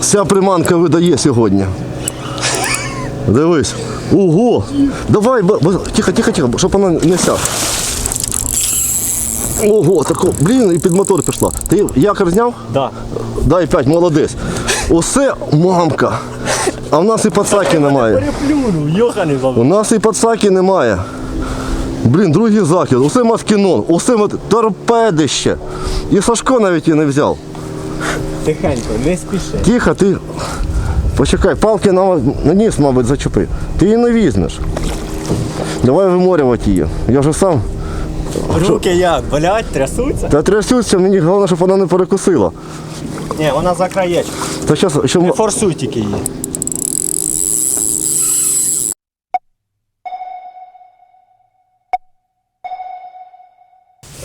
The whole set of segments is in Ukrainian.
Вся приманка видає сьогодні. Дивись. Ого! Давай, тихо, тихо, тихо, щоб вона не сяг. Ого, тако, блін, і під мотор пішла. Ти якор зняв? Да. Дай п'ять, молодець. Усе мамка. А в нас і пацаки немає. У нас і пацаки немає. Блін, другий захід, усе маскінон, усе мат- торпедище. І Сашко навіть і не взяв. Тихенько, не спіши. Тихо, ти. Почекай, палки на, на ніс, мабуть, зачепи. Ти її не візьмеш. Давай виморювати її. Я вже сам. Руки як? Болять, трясуться? Та трясуться, мені головне, щоб вона не перекусила. Ні, вона за краєчком. Та щас, що... Не форсуй тільки її.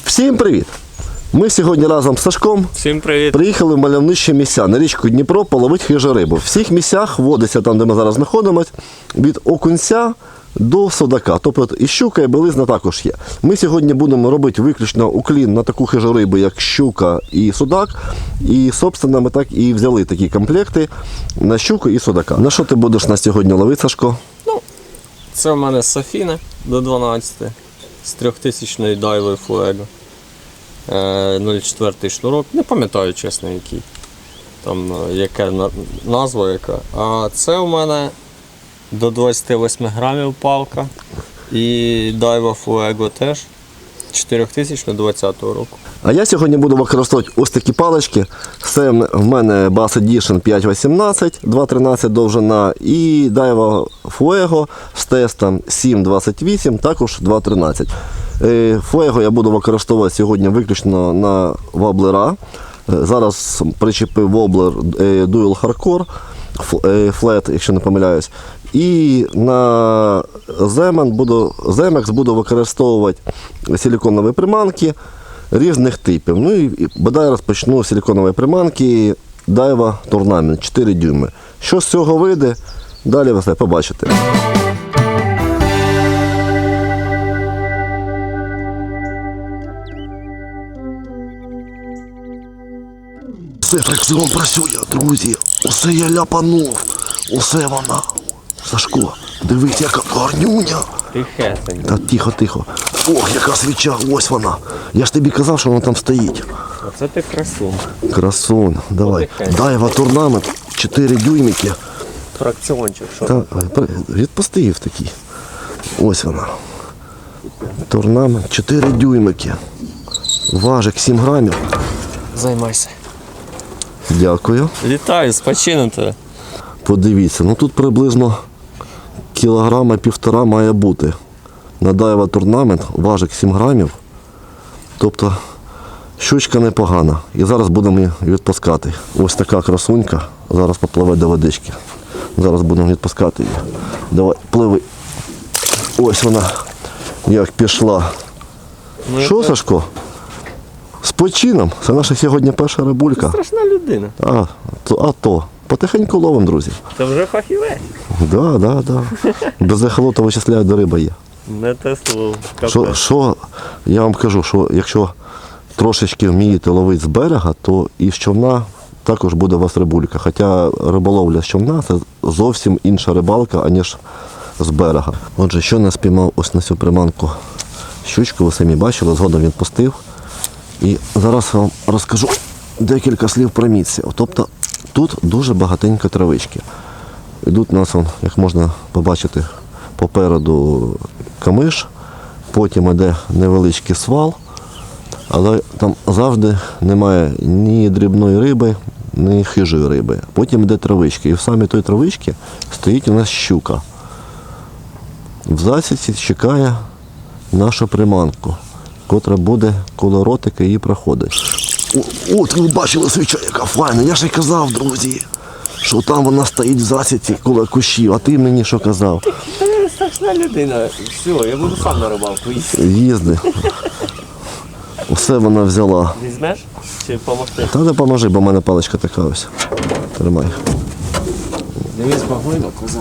Всім привіт! Ми сьогодні разом з Сашком Всім привіт. Приїхали в мальовничі місця на річку Дніпро половити хижу рибу. В всіх місцях водиться там, де ми зараз знаходимося, від окунця до судака. Тобто і щука, і белизна також є. Ми сьогодні будемо робити виключно уклін на таку хижу рибу, як щука і судак. І, собственно, ми так і взяли такі комплекти на щуку і судака. На що ти будеш на сьогодні ловити, Сашко? Це в мене Софіна до 12 з 3000 дайвою Fuego. Е, 0,4 шнурок. Не пам'ятаю чесно який. Там е, яка назва яка. А це у мене до 28 грамів палка. І дайва Fuego теж 4020 року. А я сьогодні буду використовувати ось такі палички. Це в мене Bass Edition 518, 2.13 довжина і Daiwa Fuego з тестом 7.28, також 2.13. Е, Fuego я буду використовувати сьогодні виключно на воблера. Е, Зараз причепив воблер е, Dual Hardcore Flat, якщо не помиляюсь. І на Zeman буду, Zemex буду використовувати силиконові приманки різних типів. Ну і, бодай розпочну з приманки Daiwa Tournament 4 дюйми. Що з цього вийде, далі ви все побачите. Все фрикціон працює, друзі. Усе я ляпанув. Усе вона. Сашко, дивись, яка гарнюня. Тихесенько. Та тихо, тихо. Ох, яка свіча, ось вона. Я ж тобі казав, що вона там стоїть. Оце ти красун. Красун, давай. Потихеньку. Дайва турнамент, 4 дюймики. Фракціончик, що Та, відпусти її в такий. Ось вона. Турнамент, 4 дюймики. Важик 7 грамів. Займайся. Дякую. Вітаю, спочинете. Подивіться, ну тут приблизно кілограма півтора має бути. На Дайва турнамент важик 7 грамів. Тобто щучка непогана. І зараз будемо її відпускати. Ось така красунька. Зараз попливе до водички. Зараз будемо відпускати її. Давай, пливи. Ось вона як пішла. Що, Сашко? З почином. Це наша сьогодні перша рибулька. Це Страшна людина. А, то, а то. Потихеньку ловимо, друзі. Це вже фахівець. Да, да, да. Без ехолота вичисляють до риба є. Не те слово. Що, що я вам кажу, що якщо трошечки вмієте ловити з берега, то і з човна також буде у вас рибулька. Хоча риболовля з човна це зовсім інша рибалка, аніж з берега. Отже, що не спіймав ось на цю приманку щучку, ви самі бачили, згодом він пустив. І зараз вам розкажу декілька слів про місце. Тобто тут дуже багатенько травички. Йдуть у нас, як можна побачити, попереду камиш, потім йде невеличкий свал, але там завжди немає ні дрібної риби, ні хижої риби. Потім йде травички. І в самій той травичці стоїть у нас щука. В засідці чекає нашу приманку, котра буде коло ротика її проходить. О, от ви бачили свіча, яка файна. Я ж і казав, друзі, що там вона стоїть в засідці коло кущів, а ти мені що казав? Ти страшна людина. Все, я буду сам на рибалку їсти. Їзди. Усе вона взяла. Візьмеш? Чи допомогти? Та допоможи, бо в мене паличка така ось. Тримай. Дивись, коза.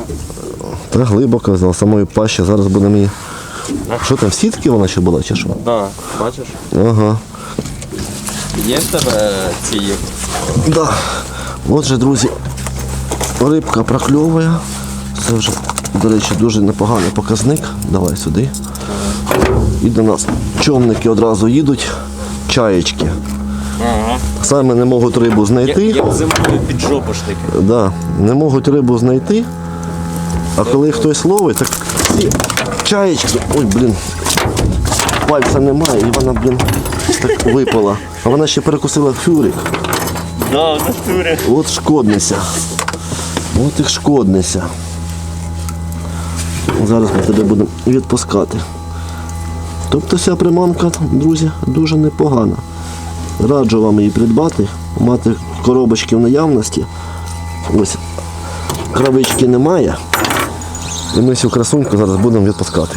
Та глибоко взяла самої пащі. Зараз будемо її. Що там, в сітки вона ще була, чи що? Да, бачиш? Ага. Є в тебе ці Да. Отже, друзі, рибка прокльовує. Це вже, до речі, дуже непоганий показник. Давай сюди. І до нас човники одразу їдуть, чаєчки. Ага. Саме не можуть рибу знайти. Як зимові піджопушники. Да, не можуть рибу знайти. А коли хтось ловить, так ці чаєчки. Ой, блін. Пальця немає і вона, блін, так випала. А вона ще перекусила фюрик. Да, натурі. От шкодниця. От і шкодниця. Зараз ми тебе будемо відпускати. Тобто ця приманка, друзі, дуже непогана. Раджу вам її придбати, мати коробочки в наявності. Ось кравички немає. І ми цю красуньку зараз будемо відпускати.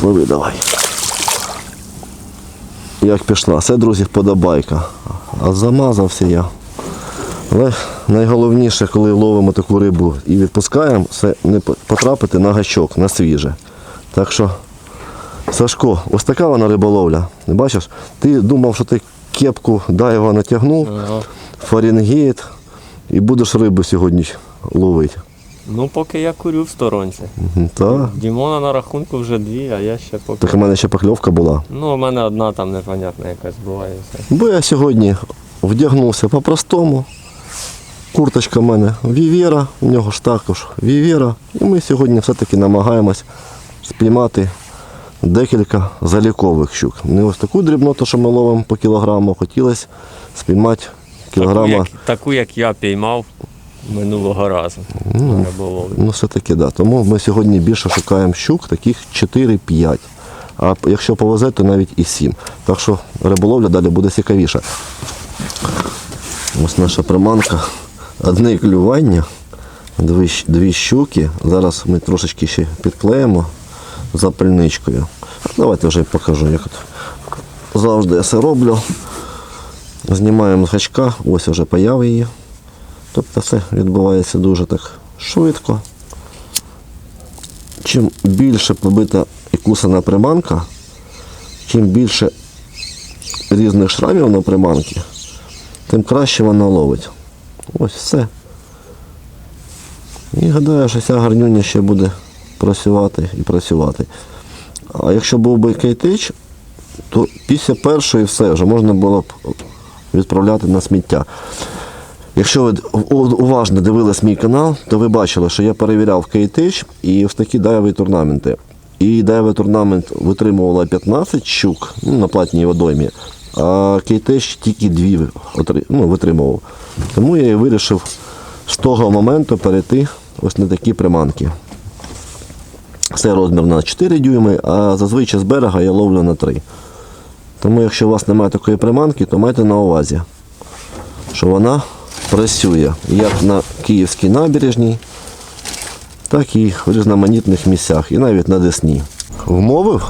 Пливи давай. Як пішла, це, друзі, вподобайка. А замазався я. Але найголовніше, коли ловимо таку рибу і відпускаємо, це не потрапити на гачок, на свіже. Так що, Сашко, ось така вона риболовля. Бачиш, ти думав, що ти кепку дайва натягнув, Ага. Фаренгейт, і будеш рибу сьогодні ловити. Ну, поки я курю в сторонці. Так. Дімона на рахунку вже дві, а я ще поки. Так у мене ще покльовка була. Ну, у мене одна там непонятна якась буває. все. Бо я сьогодні вдягнувся по-простому. Курточка в мене Вівера, у нього ж також Вівера. І ми сьогодні все-таки намагаємось спіймати декілька залікових щук. Не ось таку дрібноту, що ми ловимо по кілограму, хотілося спіймати Таку як, таку, як я піймав минулого разу. Ну, було. Ну, все-таки, да. Тому ми сьогодні більше шукаємо щук, таких 4-5. А якщо повезе, то навіть і 7. Так що риболовля далі буде цікавіша. Ось наша приманка. Одне клювання, дві, дві щуки. Зараз ми трошечки ще підклеїмо запальничкою. Давайте вже покажу, як от завжди я це роблю. Знімаємо з гачка, ось вже появи її. Тобто все відбувається дуже так швидко. Чим більше побита і кусана приманка, чим більше різних шрамів на приманці, тим краще вона ловить. Ось все. І гадаю, що ця гарнюня ще буде працювати і працювати. А якщо був би кейтич, то після першої все вже можна було б відправляти на сміття. Якщо ви уважно дивились мій канал, то ви бачили, що я перевіряв кейтич і ось такі дайові турнаменти. І дайовий турнамент витримувала 15 щук ну, на платній водоймі, а кейтич тільки дві ну, витримував. Тому я і вирішив з того моменту перейти ось на такі приманки. Це розмір на 4 дюйми, а зазвичай з берега я ловлю на 3. Тому якщо у вас немає такої приманки, то майте на увазі, що вона працює як на Київській набережній, так і в різноманітних місцях, і навіть на Десні. Вмовив?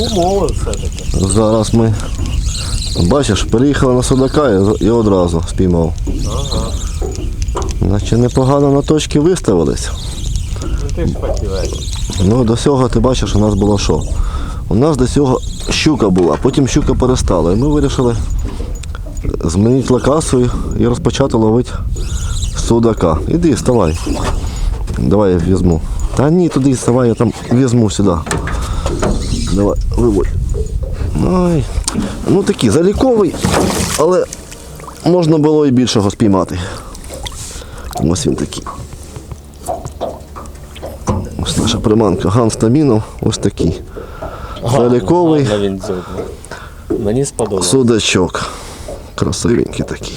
Умови все-таки. Зараз ми, бачиш, переїхали на Судака і, одразу спіймав. Наче непогано на точки виставились. Ну, до цього ти бачиш, у нас було що? У нас до цього щука була, потім щука перестала. І ми вирішили змінити локацію і розпочати ловити судака. Іди, вставай. Давай я візьму. Та ні, туди вставай, я там візьму сюди. Давай, виводь. Ой. Ну такий заліковий, але можна було і більшого спіймати. Ось він такий. Наша приманка Ганстамінов, ось такий. Заліковий Гарно він дзьобнув. Мені сподобалось. судачок. Красивенький такий.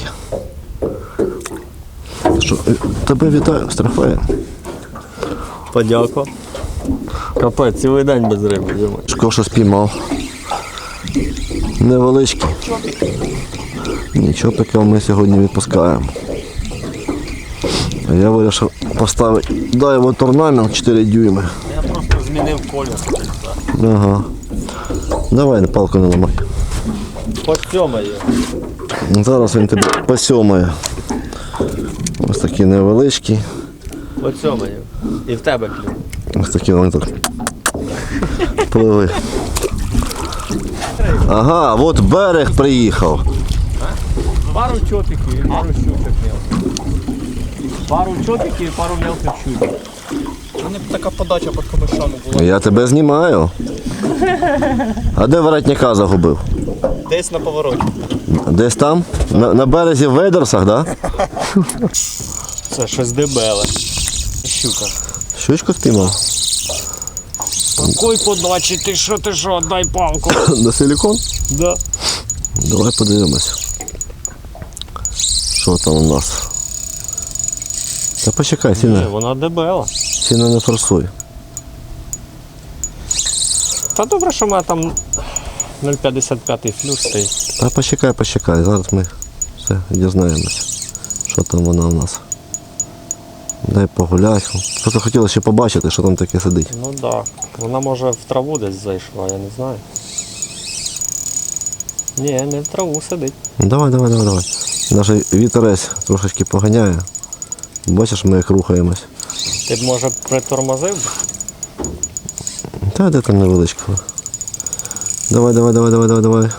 Що, е, тебе вітаю, Страфає. Подяку. Капець, цілий день без риби. думаю. Шко, що спіймав. Невеличкий. Нічого такого ми сьогодні відпускаємо. А Я вирішив поставити дайво торнамент 4 дюйми. Я просто змінив колір. Ага. Давай на палку не ламай. По цьому. Зараз він тебе посьомає. Ось такий невеличкий. По цьому. І в тебе клюв. Ось такі вони тут пливли. Ага, от берег приїхав. Пару чотиків і пару мелких. Пару чотиків і пару мелких щучок. У мене така подача під камешами була. Я тебе знімаю. А де воротника загубив? Десь на повороті. Десь там? На, на березі в Вейдерсах, да? Це щось дебеле. Щука. Щучку спіймав? Какой подачі, ти що, ти що, дай палку. На силікон? Да. Давай подивимось. Що там у нас? Почекай, Ні, сіна, вона дебела. сіна не форсуй. Та добре, що в мене там 0,55 флюс стоїть. Та почекай, почекай, зараз ми все дізнаємось, що там вона у нас. Дай погулять. Просто хотілося ще побачити, що там таке сидить. Ну так. Да. Вона може в траву десь зайшла, я не знаю. Ні, не в траву сидить. Ну, Давай, давай, давай, давай. Наш вітерець трошечки поганяє. Бачиш, ми як рухаємось. Ти б може притормозив? Та де там невеличко. Давай, давай, давай, давай, давай, давай.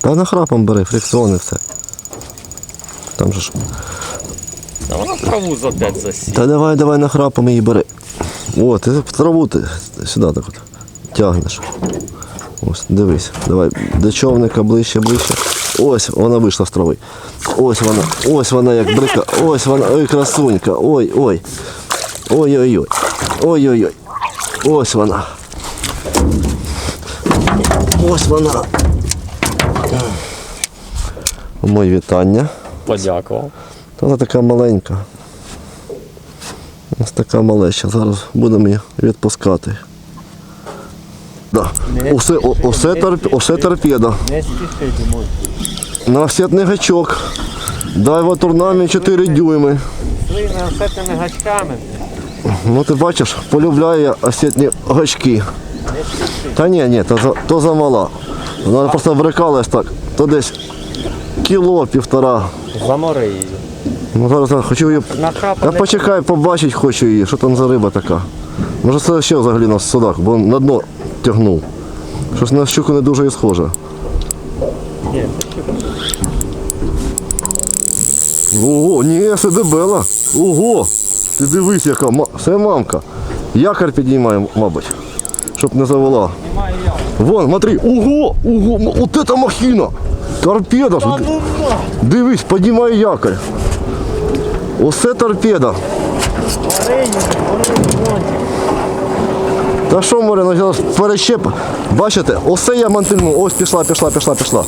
Та нахрапом бери, фрикціони все. Там же ж. Та вона в траву за 5 засів. Та давай, давай нахрапом її бери. О, ти в траву ти сюди так от тягнеш. Ось, дивись, давай до човника ближче, ближче. Ось вона вийшла з трави. Ось вона, ось вона як брика, ось вона, ой, красунька, ой, ой. Ой-ой-ой. Ой-ой-ой. Ось вона. Ось вона. Мої вітання. Подякував. Вона така маленька. Ось така малеща. Зараз будемо її відпускати. Да. Усе, о- усе, торп, усе торпеда. Нафсетний гачок. Дайва турнамі 4 дюйми. Осетними гачками. Ну ти бачиш, полюбляє я осетні гачки. Та ні, ні, то, то замала. Вона просто брикалась так. То десь кіло, півтора. Замори її. Ну зараз я хочу її Я почекай, побачить хочу її, що там за риба така. Може це ще взагалі у нас судак, бо на дно тягнув. Щось на щуку не дуже і схоже. Ого, ні, це дебела. Ого! Ти дивись, яка ма- це мамка. Якорь підіймає, мабуть, щоб не завела. Вон, смотри, ого, ого, от это махіна. Торпеда. ну Дивись, підіймає якорь. Оце торпеда. Та що море, ну зараз перещеп. Бачите, оце я мантильну. Ось пішла, пішла, пішла, пішла.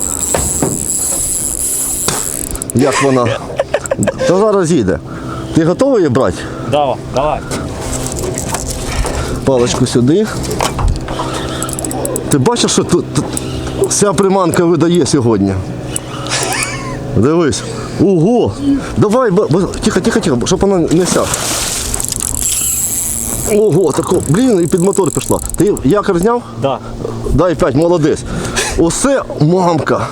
Як вона? Та зараз їде. Ти готовий її брати? Давай, давай. Паличку сюди. Ти бачиш, що тут, тут вся приманка видає сьогодні. Дивись. Ого! Давай, б- б- тихо, тихо, тихо, щоб вона не сяг. Ого, тако, блін, і під мотор пішла. Ти якор зняв? Да. Дай п'ять, молодець. Усе мамка.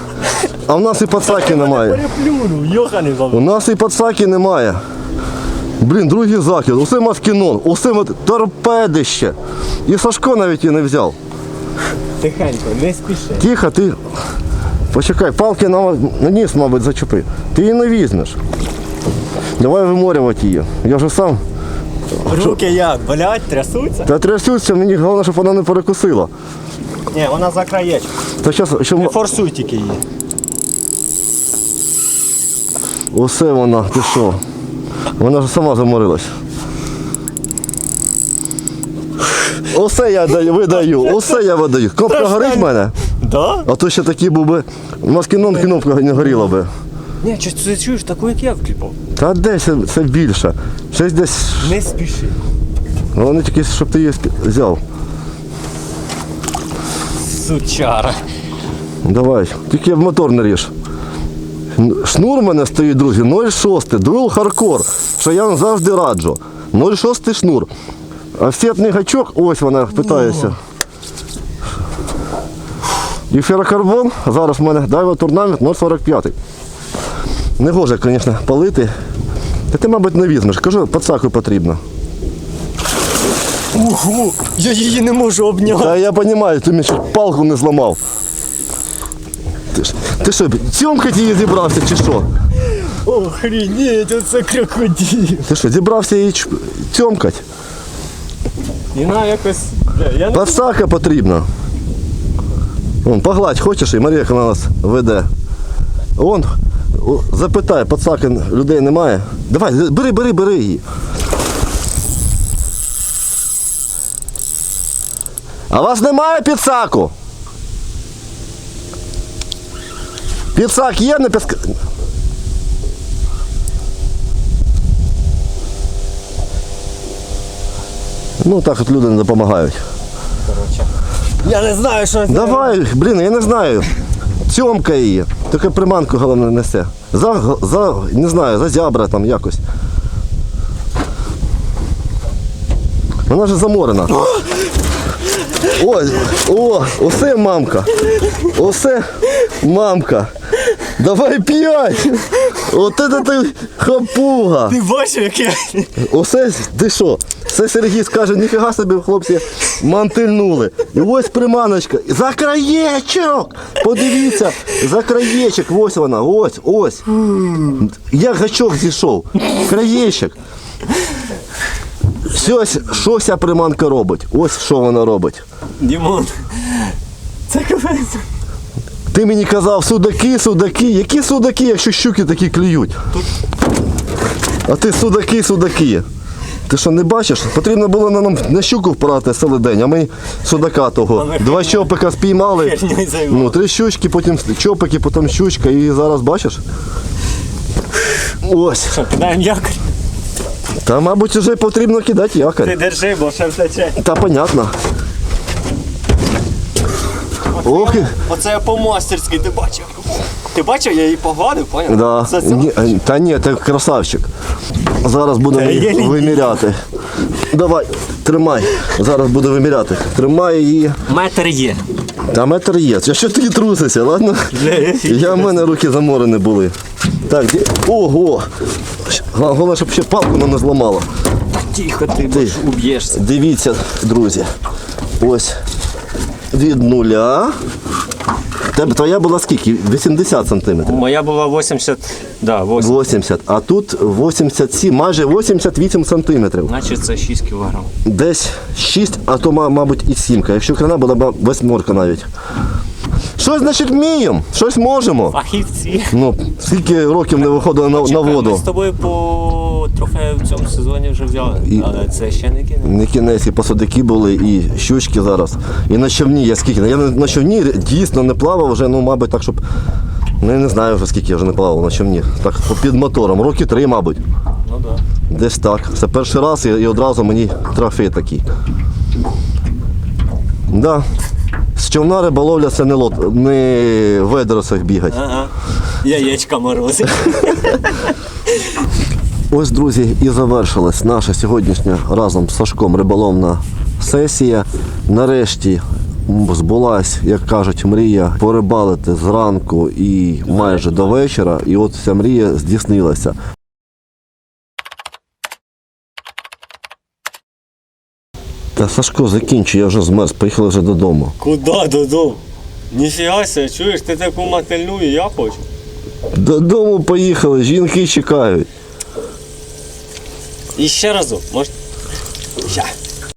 А в нас і пацаки немає. Переплюнув, йоханий У нас і пацаки немає. Блін, другий закид, усе маскінон, усе мат- торпедище. І Сашко навіть її не взяв. Тихенько, не спіши. Тихо, ти. Почекай, палки на, на ніс, мабуть, зачепи. Ти її не візьмеш. Давай виморювати її. Я вже сам. Руки як? Болять, трясуться? Та трясуться, мені головне, щоб вона не перекусила. Ні, вона за краєчку. Та зараз, що Не форсуй тільки її. усе вона, ти що? Вона ж сама заморилась. Усе я даю, видаю, усе я видаю. Кнопка горить в мене, Да? а то ще такі був би. У нас кіном кнопка не горіла би. Ні, чи ти чуєш таку, як я вкліпав? Та десь це, це більше. Щось десь. Не спіши. Головне тільки, щоб ти її взяв. Сучара. Давай, тільки в мотор не ріж. Н- Шнур в мене стоїть, друзі, 0,6, дуел хардкор, що я вам завжди раджу. 0,6 шнур. А Офсетний гачок, ось вона питається. І ферокарбон, зараз в мене дайва турнамент 0,45. Не гоже, звісно, палити. Та ти, мабуть, не візьмеш. Кажу, пацаку потрібно. Ого! Я її не можу обняти. Та я розумію, ти мені ще палку не зламав. Ти, ж- ти що, цьомкать її зібрався чи що? Охренеть, оце крокодил. Ти що, зібрався її ч- цьомкать? Вона якось. Бля, Я не Подсака потрібна. Вон, погладь, хочеш, і Марія вона нас веде. Вон, запитай, подсаки людей немає. Давай, бери, бери, бери її. А вас немає підсаку? Підсак є на підск... Ну так от люди не допомагають. Я не знаю, що це. Давай, блін, я не знаю. Цьомка її. Тільки приманку головне несе. За, за, не знаю, за зябра там якось. Вона ж заморена. О, о, осе мамка. Осе мамка. Давай п'ять. От це ти хапуга. Ти бачив, як я. Оце ти що? Це Сергій скаже, ніфіга собі хлопці мантильнули. І ось приманочка. За краєчок! Подивіться, за краєчок, ось вона, ось, ось. Як гачок зійшов. Краєчок. Щось, що ця приманка робить? Ось що вона робить. Дімон. Це капець. Ти мені казав, судаки, судаки. Які судаки, якщо щуки такі клюють? А ти судаки, судаки. Ти що не бачиш? Потрібно було на нам на щуку впирати цілий день, а ми судака того. Два щопика спіймали. Ну, три щучки, потім чопики, потім щучка і зараз бачиш. Ось. Що, кидаємо якорь? Та, мабуть, вже потрібно кидати якорь. Ти держи, бо ще втече. Та понятно. Ох, Оце я по-мастерськи, ти бачив? Ти бачив, я її погладив, поняв? Да. Це... Ні, е, та ні, ти красавчик. Зараз будемо Та її є виміряти. Давай, тримай. Зараз буду виміряти. Тримай її. Метр є. Та метр є. Я що ти трусишся, ладно? Я в мене руки заморені були. Так, ді... ого! Головне, щоб ще палку не зламало. Тихо, ти, Ти. бо уб'єшся. Дивіться, друзі. Ось від нуля. Тебе твоя була скільки? 80 сантиметрів. Моя була 80, да, 80. 80, а тут 87, майже 88 сантиметрів. Значить це 6 кілограм. Десь 6, а то, мабуть, і 7. Якщо крана була б восьмерка навіть. Щось, значить, вміємо, щось можемо. Фахівці. Ну, скільки років не виходили на, на Чекай, Ми воду. з тобою по трохи в цьому сезоні вже взяли, І- але це ще не кінець. Не кінець, і посадики були, і щучки зараз. І на човні я скільки. Я на на човні дійсно не плавав вже, ну, мабуть, так, щоб. Ну, я не знаю вже скільки я вже не плавав на човні. Так, під мотором. Роки три, мабуть. Ну так. Десь так. Це перший раз і, і одразу мені трофей такий. Да. З човна риболовля це не лот, не в ведросах бігать. Ага. Яєчка морозить. Ось, друзі, і завершилась наша сьогоднішня разом з Сашком риболовна сесія. Нарешті збулась, як кажуть, мрія порибалити зранку і майже до вечора. І от ця мрія здійснилася. Та Сашко, закінчуй, я вже змерз, поїхали вже додому. Куда додому? Ніфіга себе, чуєш, ти таку мотильну і я хочу. Додому поїхали, жінки чекають. І ще разок, може. Я.